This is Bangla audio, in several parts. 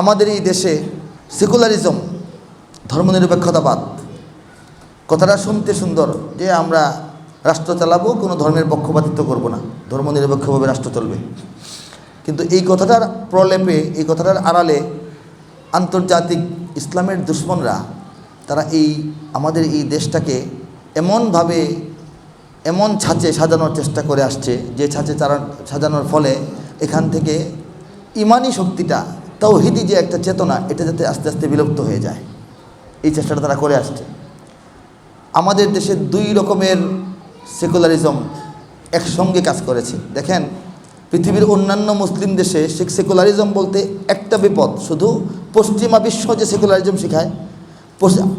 আমাদের এই দেশে সেকুলারিজম, ধর্মনিরপেক্ষতাবাদ, কথাটা শুনতে সুন্দর যে আমরা রাষ্ট্র চালাবো, কোনো ধর্মের পক্ষপাতিত্ব করব না। ধর্মনিরপেক্ষভাবে রাষ্ট্র চলবে। কিন্তু এই কথাটার প্রলেপে, এই কথাটার আড়ালে আন্তর্জাতিক ইসলামের দুশ্মনরা, তারা এই, আমাদের এই দেশটাকে এমনভাবে, এমন ছাঁচে সাজানোর চেষ্টা করে আসছে, যে ছাঁচে সাজানোর ফলে এখান থেকে ইমানি শক্তিটা তৌহিদি যে একটা চেতনা, এটা যাতে আস্তে আস্তে বিলুপ্ত হয়ে যায়। এই চেষ্টাটা তারা করে আসছে। আমাদের দেশে দুই রকমের সেকুলারিজম একসঙ্গে কাজ করেছে। দেখেন, পৃথিবীর অন্যান্য মুসলিম দেশে সে- সেকুলারিজম বলতে একটা বিপদ, শুধু পশ্চিমা বিশ্ব যে সেকুলারিজম শেখায়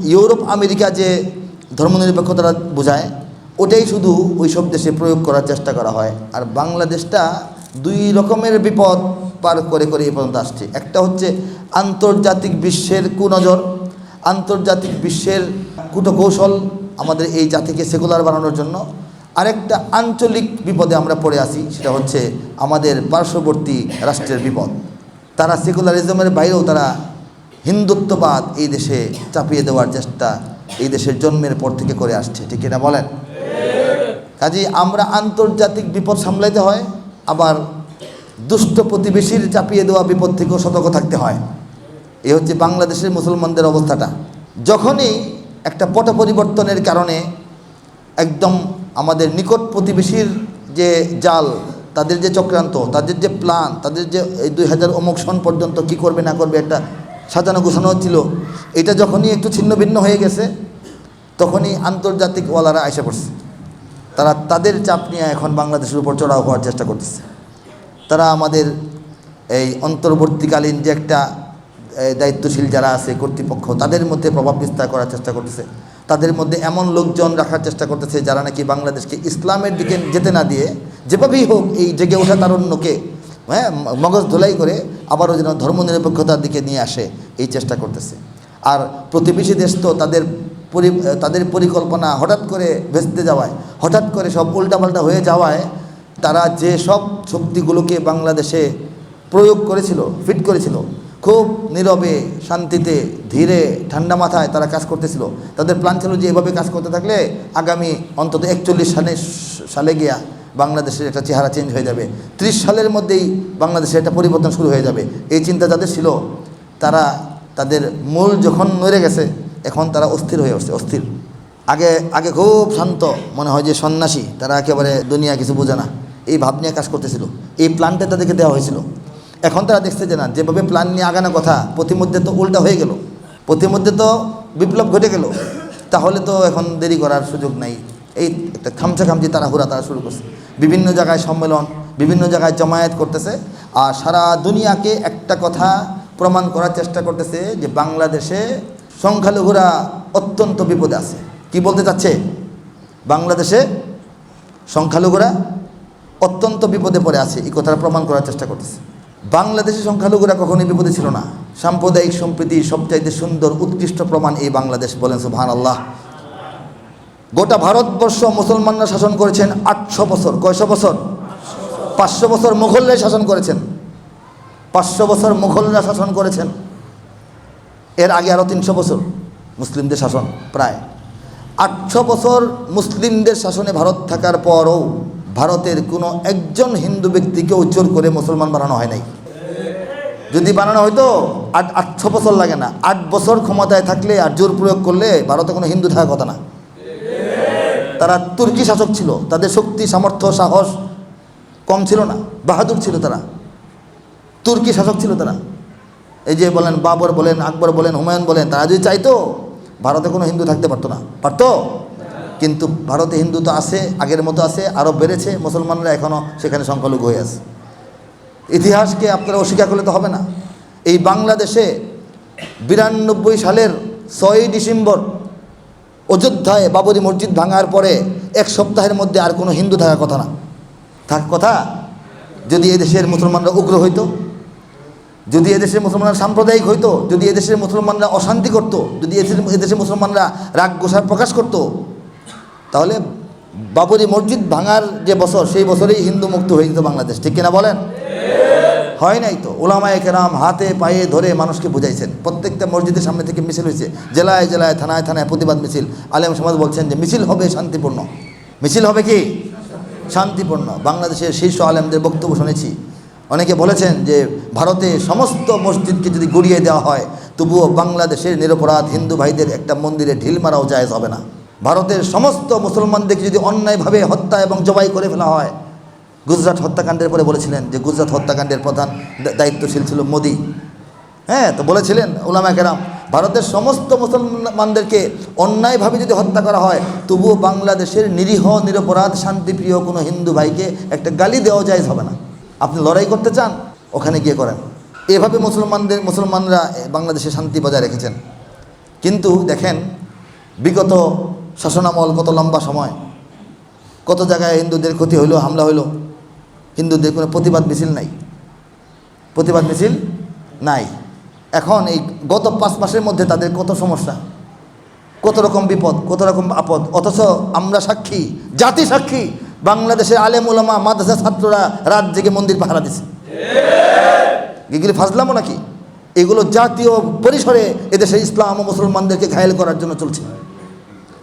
ইউরোপ, আমেরিকা যে ধর্মনিরপেক্ষতা বোঝায়, ওটাই শুধু ওই সব দেশে প্রয়োগ করার চেষ্টা করা হয়। আর বাংলাদেশটা দুই রকমের বিপদ পার করে করে এ পর্যন্ত আসছে। একটা হচ্ছে আন্তর্জাতিক বিশ্বের কুনজর, আন্তর্জাতিক বিশ্বের কূটকৌশল আমাদের এই জাতিকে সেকুলার বানানোর জন্য। আরেকটা আঞ্চলিক বিপদে আমরা পড়ে আসি সেটা হচ্ছে আমাদের পার্শ্ববর্তী রাষ্ট্রের বিপদ। তারা সেকুলারিজমের বাইরেও তারা হিন্দুত্ববাদ এই দেশে চাপিয়ে দেওয়ার চেষ্টা এই দেশের জন্মের পর থেকে করে আসছে, ঠিক কিনা বলেন? কাজেই আমরা আন্তর্জাতিক বিপদ সামলাইতে হয়, আবার দুষ্ট প্রতিবেশীর চাপিয়ে দেওয়া বিপদ থেকেও সতর্ক থাকতে হয়। এ হচ্ছে বাংলাদেশের মুসলমানদের অবস্থাটা। যখনই একটা পট পরিবর্তনের কারণে একদম আমাদের নিকট প্রতিবেশীর যে জাল, তাদের যে চক্রান্ত, তাদের যে প্ল্যান তাদের যে এই দুই হাজার অমুক সন পর্যন্ত কী করবে, না করবে একটা সাজানো গোছানো হচ্ছিল এটা যখনই একটু ছিন্ন ভিন্ন হয়ে গেছে, তখনই আন্তর্জাতিক ওয়ালারা এসে পড়ছে। তারা তাদের চাপ নিয়ে এখন বাংলাদেশের উপর চড়াও হওয়ার চেষ্টা করতেছে। তারা আমাদের এই অন্তর্বর্তীকালীন যে একটা দায়িত্বশীল যারা আছে কর্তৃপক্ষ, তাদের মধ্যে প্রভাব বিস্তার করার চেষ্টা করতেছে। তাদের মধ্যে এমন লোকজন রাখার চেষ্টা করতেছে যারা নাকি বাংলাদেশকে ইসলামের দিকে যেতে না দিয়ে যেভাবেই হোক এই জেগে ওঠা তারুণ্যকে হ্যাঁ মগজ ধোলাই করে আবারও যেন ধর্মনিরপেক্ষতার দিকে নিয়ে আসে এই চেষ্টা করতেছে। আর প্রতিবেশী দেশ তো তাদের পরি, তাদের পরিকল্পনা হঠাৎ করে ভেস্তে যাওয়ায়, হঠাৎ করে সব উল্টাপাল্টা হয়ে যাওয়ায় তারা যে সব শক্তিগুলোকে বাংলাদেশে প্রয়োগ করেছিল ফিট করেছিল, খুব নীরবে, শান্তিতে, ধীরে, ঠান্ডা মাথায় তারা কাজ করতেছিল। তাদের প্ল্যান ছিল যে এভাবে কাজ করতে থাকলে আগামী অন্তত একচল্লিশ সালে সালে গিয়া বাংলাদেশের একটা চেহারা চেঞ্জ হয়ে যাবে। ত্রিশ সালের মধ্যেই বাংলাদেশের একটা পরিবর্তন শুরু হয়ে যাবে। এই চিন্তা যাদের ছিল, তারা তাদের মূল যখন নড়ে গেছে, এখন তারা অস্থির হয়ে উঠছে, অস্থির। আগে আগে খুব শান্ত মনে হয় যে সন্ন্যাসী, তারা একেবারে দুনিয়া কিছু বোঝে না। এই ভাব নিয়ে কাজ করতেছিল। এই প্ল্যানটা তাদেরকে দেওয়া হয়েছিল। এখন তারা দেখছে যে না, যেভাবে প্ল্যান নিয়ে আগানো কথা প্রতিমধ্যে তো উল্টা হয়ে গেল। প্রতিমধ্যে তো বিপ্লব ঘটে গেল। তাহলে তো এখন দেরি করার সুযোগ নাই। এই একটা খামচা খামচি তারা হুরা তারা শুরু করছে। বিভিন্ন জায়গায় সম্মেলন, বিভিন্ন জায়গায় জমায়েত করতেছে। আর সারা দুনিয়াকে একটা কথা প্রমাণ করার চেষ্টা করতেছে যে বাংলাদেশে সংখ্যালঘুরা অত্যন্ত বিপদে আছে। কি বলতে চাচ্ছে? বাংলাদেশে সংখ্যালঘুরা অত্যন্ত বিপদে পড়ে আছে। এই কথাটা প্রমাণ করার চেষ্টা করতেছে। বাংলাদেশের সংখ্যালঘুরা কখনোই বিপদে ছিল না। সাম্প্রদায়িক সম্প্রীতির সবচাইতে সুন্দর, উৎকৃষ্ট প্রমাণ এই বাংলাদেশ বলেন সুবহান আল্লাহ গোটা ভারতবর্ষ মুসলমানরা শাসন করেছেন আটশো বছর। কয়শো বছর? পাঁচশো বছর মুঘলরাই শাসন করেছেন। পাঁচশো বছর মুঘলরা শাসন করেছেন। এর আগে আরও তিনশো বছর মুসলিমদের শাসন, প্রায়। আটশো বছর মুসলিমদের শাসনে ভারত থাকার পরও ভারতের কোনো একজন হিন্দু ব্যক্তিকেও জোর করে মুসলমান বানানো হয় নাই। যদি বানানো হয়তো আট আটশো বছর লাগে না। আট বছর ক্ষমতায় থাকলে আর জোর প্রয়োগ করলে ভারতে কোনো হিন্দু থাকার কথা না। তারা তুর্কি শাসক ছিল। তাদের শক্তি, সামর্থ্য, সাহস কম ছিল না। বাহাদুর ছিল তারা। তুর্কি শাসক ছিল তারা। এই যে বলেন বাবর বলেন, আকবর বলেন, হুমায়ুন বলেন, তারা যদি চাইতো, ভারতে কোনো হিন্দু থাকতে পারতো না। পারতো? কিন্তু ভারতে হিন্দু তো আছে, আগের মতো আছে আরও বেড়েছে, মুসলমানরা এখনও সেখানে সংখ্যালঘু হয়ে আছে। ইতিহাসকে আপনারা অস্বীকার করলে তো হবে না। এই বাংলাদেশে বিরানব্বই সালের ছয়ই ডিসেম্বর অযোধ্যায় বাবরি মসজিদ ভাঙার পরে এক সপ্তাহের মধ্যে আর কোনো হিন্দু থাকার কথা না। থাক কথা যদি এদেশের মুসলমানরা উগ্র হইতো, যদি এদেশের মুসলমানরা সাম্প্রদায়িক হইতো, যদি এদেশের মুসলমানরা অশান্তি করত, যদি এদেশের মুসলমানরা রাগ গোসার প্রকাশ করত তাহলে বাবরি মসজিদ ভাঙার যে বছর, সেই বছরেই হিন্দু মুক্ত হয়ে যেত বাংলাদেশ। ঠিক কিনা বলেন? হয় নাই তো? ওলামায় কেরাম হাতে পায়ে ধরে মানুষকে বুঝাইছেন। প্রত্যেকটা মসজিদের সামনে থেকে মিছিল হয়েছে। জেলায় জেলায়, থানায় থানায় প্রতিবাদ মিছিল। আলেম সমাজ বলছেন যে মিছিল হবে শান্তিপূর্ণ। মিছিল হবে কি? শান্তিপূর্ণ। বাংলাদেশের শীর্ষ আলেমদের বক্তব্য শুনেছি। অনেকে বলেছেন যে ভারতে সমস্ত মসজিদকে যদি গড়িয়ে দেওয়া হয়, তবুও বাংলাদেশের নিরপরাধ হিন্দু ভাইদের একটা মন্দিরে ঢিল মারাও জায়েজ হবে না। ভারতের সমস্ত মুসলমানদেরকে যদি অন্যায়ভাবে হত্যা এবং জবাই করে ফেলা হয়, গুজরাট হত্যাকাণ্ডের পরে বলেছিলেন যে গুজরাট হত্যাকাণ্ডের প্রধান দায়িত্বশীল ছিল মোদি। হ্যাঁ তো বলেছিলেন ওলামা কেরাম, ভারতের সমস্ত মুসলমানদেরকে অন্যায়ভাবে যদি হত্যা করা হয়, তবুও বাংলাদেশের নিরীহ, নিরপরাধ, শান্তিপ্রিয় কোনো হিন্দু ভাইকে একটা গালি দেওয়া যায় হবে না। আপনি লড়াই করতে চান, ওখানে গিয়ে করেন। এভাবে মুসলমানদের, মুসলমানরা বাংলাদেশে শান্তি বজায় রেখেছেন। কিন্তু দেখেন, বিগত শাসনামল কত লম্বা সময়? কত জায়গায় হিন্দুদের ক্ষতি হইল, হামলা হইল? হিন্দুদের কোনো প্রতিবাদ মিছিল নাই। প্রতিবাদ মিছিল নাই। এখন এই গত পাঁচ মাসের মধ্যে তাদের কত সমস্যা? কত রকম বিপদ, কত রকম আপদ? অথচ আমরা সাক্ষী, জাতি সাক্ষী, বাংলাদেশের আলেম ওলামা মাদ্রাসা ছাত্ররা রাত জেগে মন্দির পাহারা দিছে। এগুলি ফাজলামো নাকি? এগুলো জাতীয় পরিসরে এদেশের ইসলাম ও মুসলমানদেরকে ঘায়েল করার জন্য চলছে।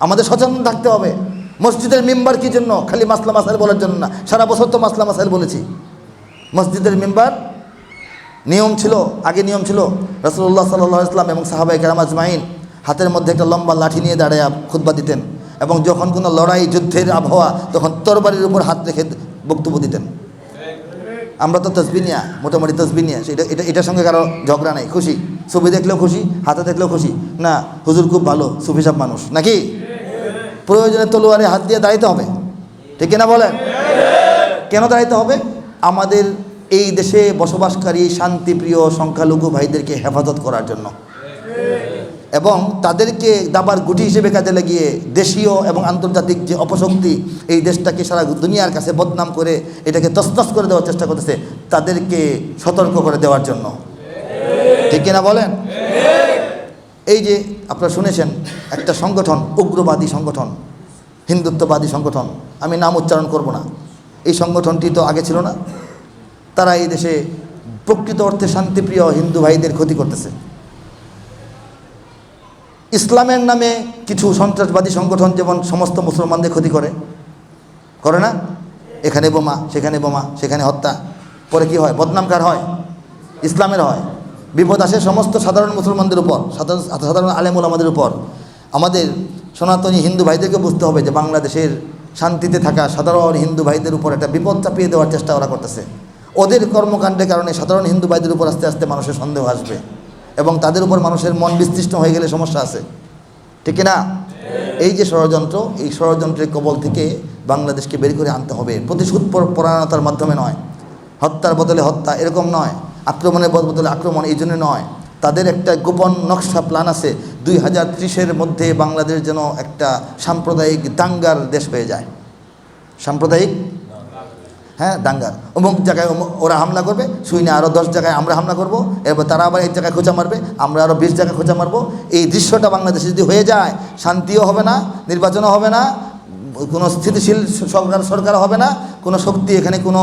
আমাদের সচেতন থাকতে হবে। মসজিদের মেম্বার কি জন্য? খালি মাসলা মাসাইল বলার জন্য না। সারা বছর তো মাসলা মাসাইল বলেছি। মসজিদের মেম্বার নিয়ম ছিল, আগে নিয়ম ছিল। রসুল্লাহ সাল্লাহ ইসলাম এবং সাহাবাই কেরাম আজমাইন হাতের মধ্যে একটা লম্বা লাঠি নিয়ে দাঁড়ায় খুতবা দিতেন এবং যখন কোনো লড়াই, যুদ্ধের আবহাওয়া, তখন তরবারির উপর হাত রেখে বক্তব্য দিতেন। আমরা তো তসবিনিয়া মোটামুটি তসবিনিয়া সেটা, এটা এটা এটার সঙ্গে কারও ঝগড়া নাই, খুশি? ছবি দেখলেও খুশি, হাতে দেখলেও খুশি? না, হুজুর খুব ভালো সুফিসাব মানুষ, নাকি? প্রয়োজনে তলোয়ারে হাত দিয়ে দাঁড়াইতে হবে। ঠিক কিনা বলেন? কেন দাঁড়াইতে হবে? আমাদের এই দেশে বসবাসকারী শান্তিপ্রিয়, সংখ্যালঘু ভাইদেরকে হেফাজত করার জন্য। এবং তাদেরকে দাবার গুটি হিসেবে কাজে লাগিয়ে দেশীয় এবং আন্তর্জাতিক যে অপশক্তি এই দেশটাকে সারা দুনিয়ার কাছে বদনাম করে এটাকে তসতস করে দেওয়ার চেষ্টা করতেছে, তাদেরকে সতর্ক করে দেওয়ার জন্য। ঠিক কিনা বলেন? এই যে আপনারা শুনেছেন, একটা সংগঠন, উগ্রবাদী সংগঠন, হিন্দুত্ববাদী সংগঠন, আমি নাম উচ্চারণ করব না। এই সংগঠনটি তো আগে ছিল না। তারা এই দেশে প্রকৃত অর্থে শান্তিপ্রিয় হিন্দু ভাইদের ক্ষতি করতেছে। ইসলামের নামে কিছু সন্ত্রাসবাদী সংগঠন যেমন সমস্ত মুসলমানদের ক্ষতি করে করে না? এখানে বোমা, সেখানে বোমা, সেখানে হত্যা। পরে কি হয়? বদনামকার হয়। ইসলামের হয়। বিপদ আসে সমস্ত সাধারণ মুসলমানদের উপর, সাধারণ সাধারণ আলেমুল আমাদের উপর। আমাদের সনাতনী হিন্দু ভাইদেরকে বুঝতে হবে যে বাংলাদেশের শান্তিতে থাকা সাধারণ হিন্দু ভাইদের উপর একটা বিপদ চাপিয়ে দেওয়ার চেষ্টা ওরা করতেছে। ওদের কর্মকাণ্ডের কারণে সাধারণ হিন্দু ভাইদের উপর আস্তে আস্তে মানুষের সন্দেহ আসবে। এবং তাদের উপর মানুষের মন বিস্তৃষ্ট হয়ে গেলে সমস্যা আছে। ঠিক না এই যে ষড়যন্ত্র, এই ষড়যন্ত্রের কবল থেকে বাংলাদেশকে বের করে আনতে হবে। প্রতিশোধ পর- পরায়ণতার মাধ্যমে নয়। হত্যার বদলে হত্যা এরকম নয়। আক্রমণের বদ- বদলে আক্রমণ এই জন্য নয়। তাদের একটা গোপন নকশা প্ল্যান আছে। দুই হাজার ত্রিশের মধ্যে বাংলাদেশ যেন একটা সাম্প্রদায়িক দাঙ্গার দেশ হয়ে যায়। সাম্প্রদায়িক হ্যাঁ দাঙ্গার অমুক জায়গায় ওরা হামলা করবে, শুইনে আরও দশ জায়গায় আমরা হামলা করব, এরপর তারা আবার এক জায়গায় খোঁচা মারবে, আমরা আরও বিশ জায়গায় খোঁচা মারবো। এই দৃশ্যটা বাংলাদেশে যদি হয়ে যায়, শান্তিও হবে না, নির্বাচনও হবে না, কোনো স্থিতিশীল সরকার সরকার হবে না, কোনো শক্তি এখানে কোনো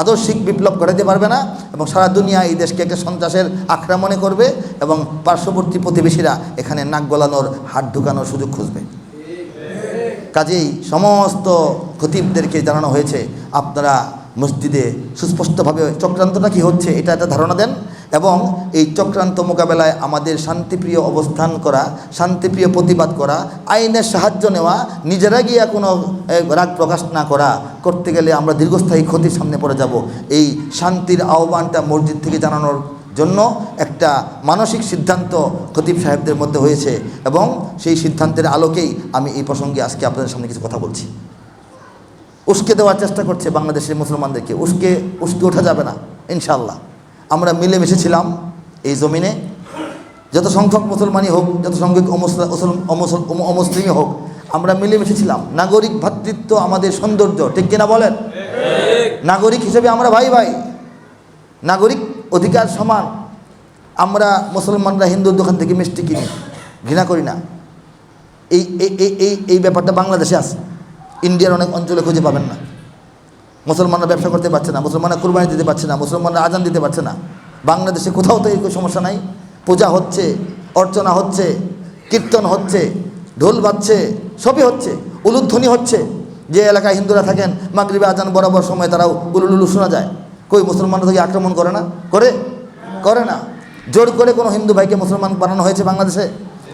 আদর্শিক বিপ্লব ঘটাতে পারবে না এবং সারা দুনিয়া এই দেশকে একটা সন্ত্রাসের আক্রমণে করবে এবং পার্শ্ববর্তী প্রতিবেশীরা এখানে নাক গলানোর, হাত ঢুকানোর সুযোগ খুঁজবে। কাজেই সমস্ত খতিবদেরকে জানানো হয়েছে আপনারা মসজিদে সুস্পষ্টভাবে চক্রান্তটা কি হচ্ছে এটা একটা ধারণা দেন এবং এই চক্রান্ত মোকাবেলায় আমাদের শান্তিপ্রিয় অবস্থান করা, শান্তিপ্রিয় প্রতিবাদ করা, আইনের সাহায্য নেওয়া, নিজেরা গিয়া কোনো রাগ প্রকাশ না করা করতে গেলে আমরা দীর্ঘস্থায়ী ক্ষতির সামনে পড়ে যাব। এই শান্তির আহ্বানটা মসজিদ থেকে জানানোর জন্য একটা মানসিক সিদ্ধান্ত খতিব সাহেবদের মধ্যে হয়েছে এবং সেই সিদ্ধান্তের আলোকেই আমি এই প্রসঙ্গে আজকে আপনাদের সামনে কিছু কথা বলছি। উস্কে দেওয়ার চেষ্টা করছে বাংলাদেশের মুসলমানদেরকে। উস্কে উস্কে ওঠা যাবে না ইনশাল্লাহ আমরা মিলেমিশে ছিলাম এই জমিনে। যত সংখ্যক মুসলমানই হোক, যত সংখ্যক অমুসলা- মুসল- অমুসল- অমু- অমুসলিমই হোক, আমরা মিলেমিশে ছিলাম। নাগরিক ভ্রাতৃত্ব আমাদের সৌন্দর্য, ঠিক কিনা বলেন? নাগরিক হিসেবে আমরা ভাই ভাই। নাগরিক অধিকার সমান। আমরা মুসলমানরা হিন্দুর দোকান থেকে মিষ্টি কিনি, ঘৃণা করি না। এই এই এই এই ব্যাপারটা বাংলাদেশে আছে। ইন্ডিয়ার অনেক অঞ্চলে খুঁজে পাবেন না। মুসলমানরা ব্যবসা করতে পারছে না, মুসলমানরা কুরবানি দিতে পারছে না, মুসলমানরা আজান দিতে পারছে না। বাংলাদেশে কোথাও তো এই সমস্যা নাই। পূজা হচ্ছে, অর্চনা হচ্ছে, কীর্তন হচ্ছে, ঢোল বাজছে, সবই হচ্ছে। উলুধ্বনি হচ্ছে। যে এলাকায় হিন্দুরা থাকেন, মাগরিবে আজান বরাবর সময় তারাও উলুলুলু শোনা যায়। কই, মুসলমানরা থেকে আক্রমণ করে না? করে? করে না। জোর করে কোনো হিন্দু ভাইকে মুসলমান বানানো হয়েছে বাংলাদেশে?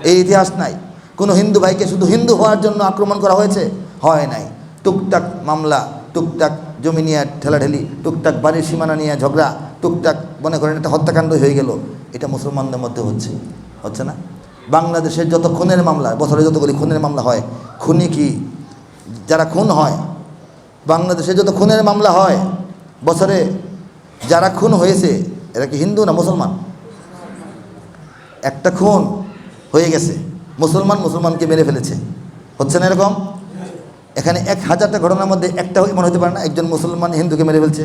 এই ইতিহাস নাই। কোনো হিন্দু ভাইকে শুধু হিন্দু হওয়ার জন্য আক্রমণ করা হয়েছে? হয় নাই। টুকটাক মামলা, টুকটাক জমি নিয়ে ঠেলাঠেলি, টুকটাক বাড়ির সীমানা নিয়ে ঝগড়া, টুকটাক মনে করেন একটা হত্যাকাণ্ড হয়ে গেল। এটা মুসলমানদের মধ্যে হচ্ছে হচ্ছে না? বাংলাদেশের যত খুনের মামলা, বছরে যতগুলি খুনের মামলা হয়, খুনি কি, যারা খুন হয়, বাংলাদেশে যত খুনের মামলা হয়, বছরে যারা খুন হয়েছে, এরা কি হিন্দু না মুসলমান? একটা খুন হয়ে গেছে। মুসলমান মুসলমানকে মেরে ফেলেছে। হচ্ছে না এরকম? এখানে এক হাজারটা ঘটনার মধ্যে একটা মনে হতে পারে না, একজন মুসলমান হিন্দুকে মেরে ফেলছে,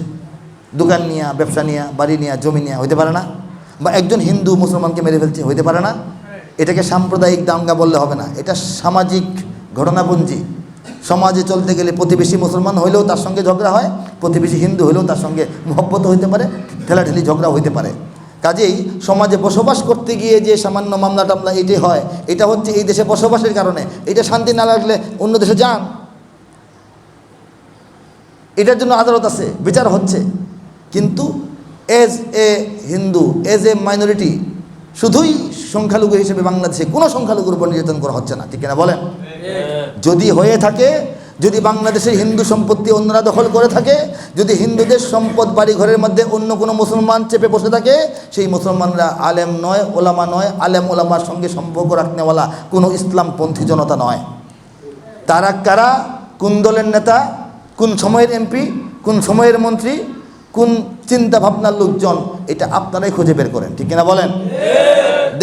দোকান নিয়ে, ব্যবসা নিয়ে, বাড়ি নিয়ে, জমি নিয়ে হইতে পারে না, বা একজন হিন্দু মুসলমানকে মেরে ফেলছে হইতে পারে না। এটাকে সাম্প্রদায়িক দাঙ্গা বললে হবে না, এটা সামাজিক ঘটনাপঞ্জি। সমাজে চলতে গেলে প্রতিবেশী মুসলমান হইলেও তার সঙ্গে ঝগড়া হয়, প্রতিবেশী হিন্দু হলেও তার সঙ্গে মহব্বত হইতে পারে, ঠেলাঠেলি ঝগড়া হইতে পারে। কাজেই সমাজে বসবাস করতে গিয়ে যে সামান্য মামলা টামলা এটি হয়, এটা হচ্ছে এই দেশে বসবাসের কারণে, এটা শান্তি না লাগলে অন্য দেশে যান। এটার জন্য আদালত আছে, বিচার হচ্ছে। কিন্তু as a Hindu as a minority শুধুই সংখ্যালঘু হিসেবে বাংলাদেশে কোনো সংখ্যালঘুর উপর নির্যাতন করা হচ্ছে না, ঠিক কিনা বলেন? যদি হয়ে থাকে, যদি বাংলাদেশের হিন্দু সম্পত্তি অন্যরা দখল করে থাকে, যদি হিন্দুদের সম্পদ বাড়ি ঘরের মধ্যে অন্য কোনো মুসলমান চেপে বসে থাকে, সেই মুসলমানরা আলেম নয়, ওলামা নয়, আলেম ওলামার সঙ্গে সম্পর্ক রাখনেওয়ালা কোনো ইসলামপন্থী জনতা নয়। তারা কারা? কোন দলের নেতা? কোন সময়ের এমপি, কোন সময়ের মন্ত্রী, কোন চিন্তা ভাবনার লোকজন, এটা আপনারাই খুঁজে বের করেন, ঠিক কিনা বলেন?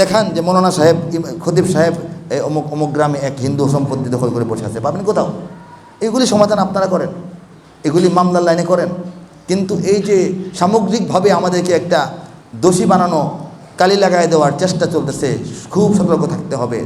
দেখান যে মৌলানা সাহেব খতিব সাহেব, এই অমুক অমুক গ্রামে এক হিন্দু সম্পত্তি দখল করে বসে আছে, পাবেন কোথাও? এগুলি সমাধান আপনারা করেন, এগুলি মামলার লাইনে করেন। কিন্তু এই যে সামগ্রিকভাবে আমাদেরকে একটা দোষী বানানো, কালি লাগায় দেওয়ার চেষ্টা চলতেছে, খুব সতর্ক থাকতে হবে।